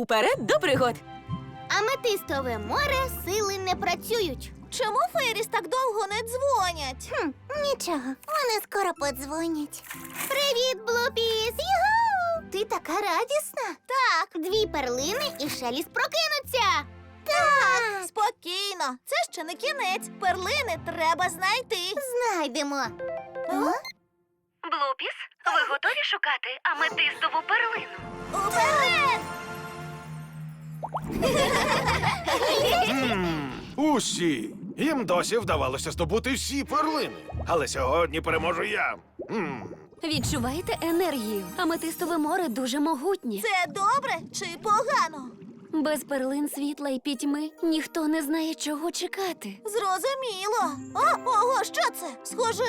Уперед до пригод! Аметистове море сили не працюють. Чому Фейріс так довго не дзвонять? Хм, нічого, вони скоро подзвонять. Привіт, Блупіс! Югу! Ти така радісна. Так, Дві перлини і Шеліс прокинуться. Так, спокійно. Це ще не кінець. Перлини треба знайти. знайдемо. Блупіс, ви готові шукати аметистову перлину? Уперед! Усі. Їм досі вдавалося здобути всі перлини. Але сьогодні переможу я. М, Відчуваєте енергію? Аметистове море дуже могутнє. Це добре чи погано? Без перлин світла і пітьми ніхто не знає, чого чекати. Зрозуміло. О, ого, що це? Схоже,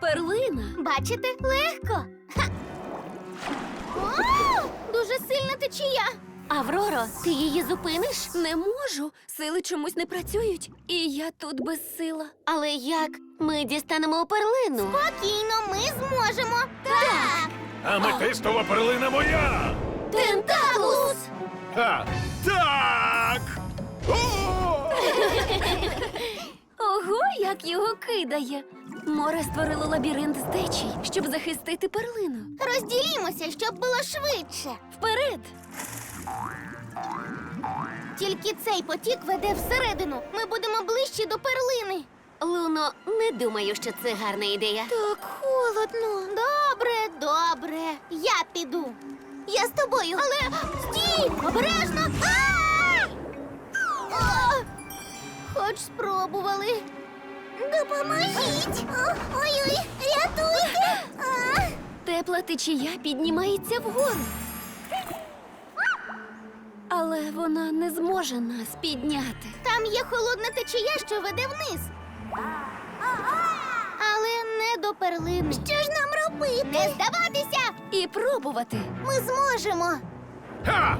Перлина. Бачите, легко. Ха! О, дуже сильна течія. Авроро, ти її зупиниш? Не можу. Сили чомусь не працюють. І я тут безсила. Але як ми дістанемо перлину? Спокійно, ми зможемо. Так. Аметистова перлина моя! Тентаклус! Ха! Так! О! Ого, як його кидає. Море створило лабіринт з течій, щоб захистити перлину. Розділімося, щоб було швидше. Вперед! Тільки цей потік веде всередину. Ми будемо ближче до перлини. Луно, не думаю, що це гарна ідея. Так холодно. Добре, добре. Я піду. Я з тобою. Але стій! Обережно! Хоч спробували. Допоможіть! Ой-ой, рятуйте! Тепла течія піднімається вгору. Але вона не зможе нас підняти. Там є холодна течія, що веде вниз. Але не до перлини. Що ж нам робити? Не здаватися! І пробувати. Ми зможемо. Ха!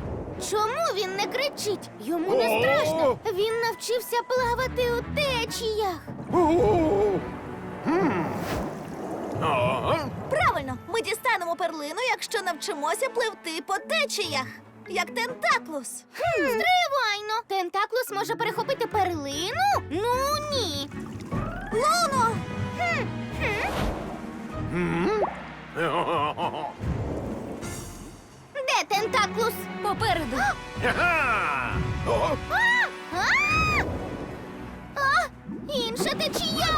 Чому він не кричить? Йому не страшно. Він навчився плавати у течіях. Правильно, ми дістанемо перлину, якщо навчимося пливти по течіях, як тентаклус. Стривайно! Тентаклус може перехопити перлину? Ну ні. Луно! Де тентаклус? Попереду. Ха-ха! О! А! А! А! Інша течія!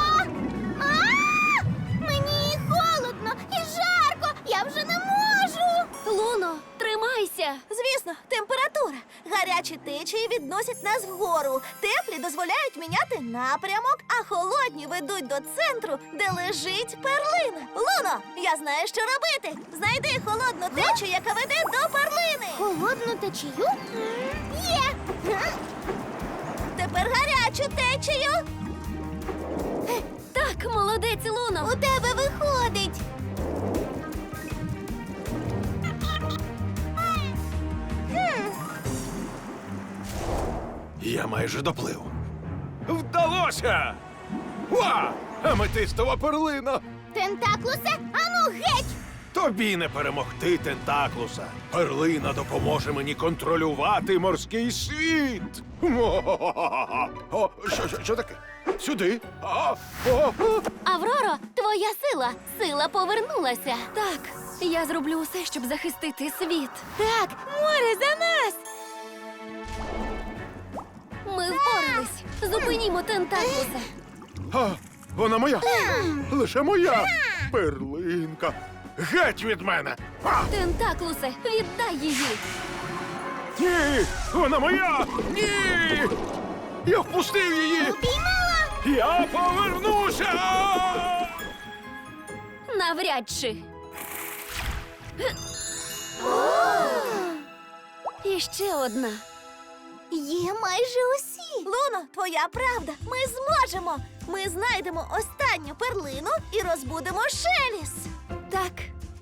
А! Течії відносять нас вгору. Теплі дозволяють міняти напрямок, а холодні ведуть до центру, де лежить перлина. Луно, я знаю, що робити. Знайди холодну течію, яка веде до перлини. Холодну течію? Є! Тепер гарячу течію. Я майже доплив. Вдалося! Ва! Аметистова перлина! Тентаклусе, ану геть! Тобі не перемогти Тентаклуса. Перлина допоможе мені контролювати морський світ. О, що, що, що таке? Сюди. А, о, о. Авроро, твоя сила. Сила повернулася. Так, я зроблю усе, щоб захистити світ. Так, море за нас. Ми впорались. Зупинімо тентаклуса. А, вона моя. Лише моя. Перлинка. Геть від мене. А, Тентаклусе, віддай її. ні, вона моя. Ні. Я впустив її. Піймала! Я повернуся. Навряд чи. І ще одна. Є майже усі. Луно, твоя правда. Ми зможемо. Ми знайдемо останню перлину і розбудемо Шеліс. Так,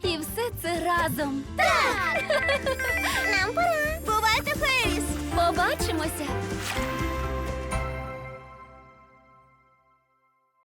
і все це разом. Так! Нам пора. Бувайте, Феліс! Побачимося!